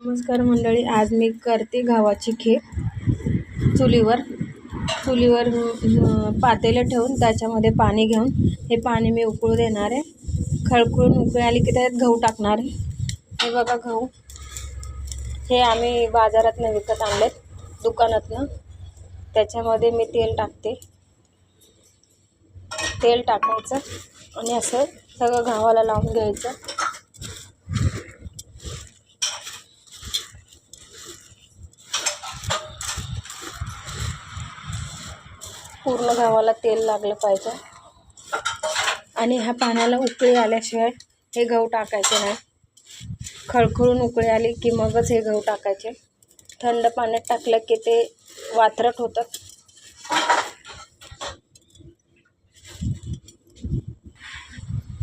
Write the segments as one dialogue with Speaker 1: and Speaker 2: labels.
Speaker 1: नमस्कार मंडळी आज मी करते गव्हाची खेप चुलीवर चुलीवर पातेलं ठेवून त्याच्यामध्ये पाणी घेऊन. हे पाणी मी उकळू देणार आहे. खळखळून उकळी आली की त्यात गहू टाकणार आहे. हे बघा गहू. हे आम्ही बाजारातनं विकत आणलेत दुकानातनं. त्याच्यामध्ये मी तेल टाकते. तेल टाकायचं आणि असं सगळं गव्हाला लावून घ्यायचं. पूर्ण गव्हाला तेल लागलं पाहिजे. आणि ह्या पाण्याला उकळी आल्याशिवाय हे गहू टाकायचे नाही. खळखळून उकळी आली की मगच हे गहू टाकायचे. थंड पाण्यात टाकलं की ते वाथरट होतात.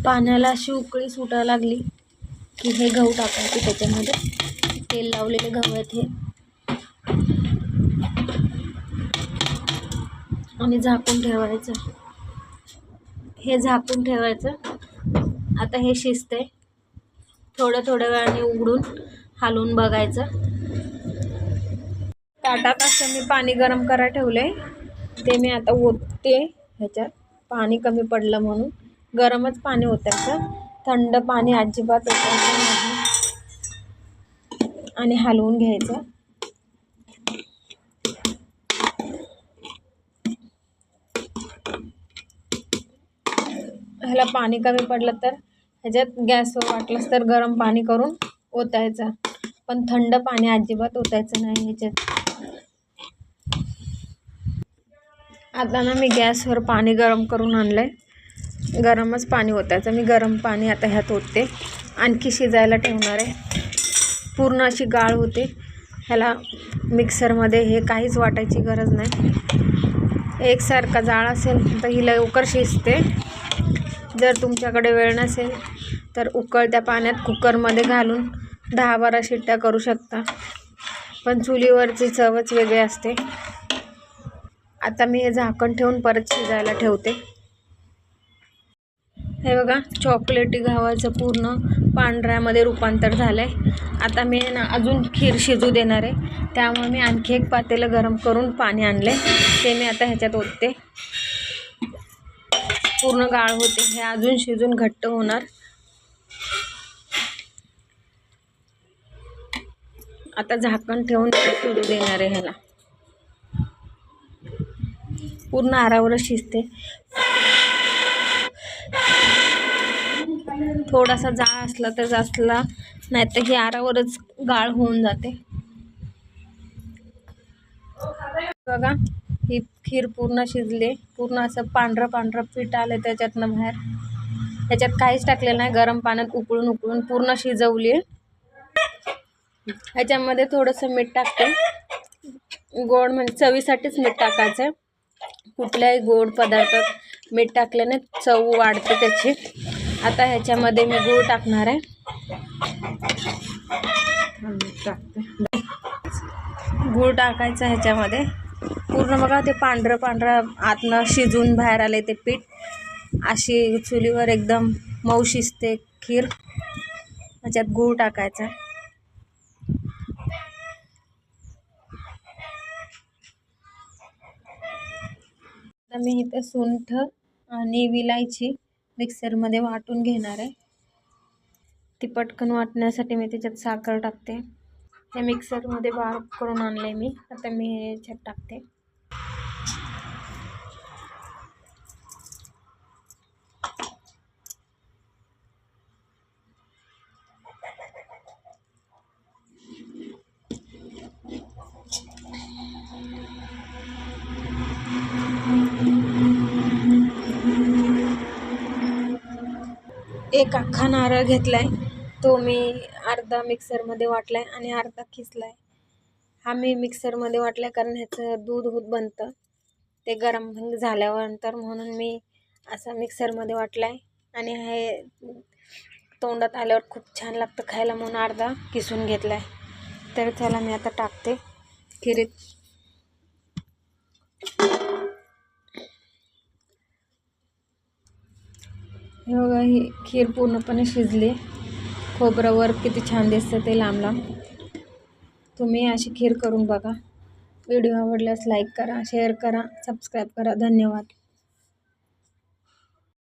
Speaker 1: पाण्याला अशी उकळी सुटायला लागली की हे गहू टाकायचे त्याच्यामध्ये. तेल लावलेले गहू आहेत हे. आणि झाकून ठेवायचं. हे झाकून ठेवायचं. आता हे शिजते थोड्या थोड्या वेळाने उघडून हलवून बघायचं. ताटात असं मी पाणी गरम करा ठेवलंय. ते मी आता ओतते. ह्याच्यात पाणी कमी पडलं म्हणून. गरमच पाणी ओतायचं. थंड पाणी अजिबात ओतायचं नाही. आणि हलवून घ्यायचं. ह्याला पाणी कमी पडलं तर ह्याच्यात गॅसवर वाटलंच तर गरम पाणी करून ओतायचं. पण थंड पाणी अजिबात ओतायचं नाही ह्याच्यात. आता ना मी गॅसवर पाणी गरम करून आणलं आहे गरमच पाणी ओतायचं. मी गरम पाणी आता ह्यात ओतते. आणखी शिजायला ठेवणार आहे. पूर्ण अशी गाळ होते. ह्याला मिक्सरमध्ये हे काहीच वाटायची गरज नाही. एकसारखा जाळ असेल तर ही लवकर शिजते. जर तुमच्याकडे वेळ नसेल तर उकळत्या पाण्यात कुकरमध्ये घालून दहा बारा शिट्ट्या करू शकता. पण चुलीवरची चवच वेगळी असते. आता मी हे झाकण ठेवून परत शिजायला ठेवते. हे बघा चॉकलेटी गव्हाचं पूर्ण पांढऱ्यामध्ये रूपांतर झालं आहे आता मी ना अजून खीर शिजू देणार आहे. त्यामुळे मी आणखी एक पातेलं गरम करून पाणी आणलं आहे ते मी आता ह्याच्यात ओतते. पूर्ण गाळ होते. हे अजून शिजून घट्ट होणार. आता झाकण ठेवून सोडू देणार आहे ह्याला. पूर्ण आरावरच शिजते. थोडासा जाळ असला तर असला नाही तर ही आरावरच गाळ होऊन जाते. बघा. ही खीर पूर्ण शिजले. पूर्ण असं पांढरं पांढरं पीठ आलं त्याच्यातनं बाहेर. त्याच्यात काहीच टाकलेलं नाही. गरम पाण्यात उकळून उकळून पूर्ण शिजवली. ह्याच्यामध्ये थोडंसं मीठ टाकते. गोड म्हणजे चवीसाठीच मीठ टाकायचं. कुठल्याही गोड पदार्थात मीठ टाकल्याने चव वाढते त्याची. आता ह्याच्यामध्ये मी गूळ टाकणार आहे. टाकते. गूळ टाकायचं ह्याच्यामध्ये. पूर्ण बघा ते पांढरं पांढरं आतनं शिजून बाहेर आले ते पीठ. अशी चुलीवर एकदम मऊ शिजते खीर. त्याच्यात गूळ टाकायचा. मी इथं सुंठ आणि विलायची मिक्सरमध्ये वाटून घेणार आहे. ती पटकन वाटण्यासाठी मी त्याच्यात साखर टाकते. हे मिक्सरमध्ये बारीक करून आणले मी. आता मी हे ह्याच्यात टाकते. एक अख्खा नारळ घेतला आहे तो मी अर्धा मिक्सरमध्ये वाटला आहे आणि अर्धा खिसला आहे हा मी मिक्सरमध्ये वाटला आहे कारण ह्याचं दूध होत बनतं. ते गरम झाल्यानंतर म्हणून मी असा मिक्सरमध्ये वाटला आहे आणि हे तोंडात आल्यावर खूप छान लागतं खायला म्हणून अर्धा किसून घेतला आहे तर त्याला मी आता टाकते खिरीत. हे बघा ही खीर पूर्णपणे शिजली. खोबरं वर्क किती छान दिसतं ते लांब लांब तुम्ही अशी खीर करून बघा. व्हिडिओ आवडल्यास लाईक करा शेअर करा सबस्क्राईब करा. धन्यवाद.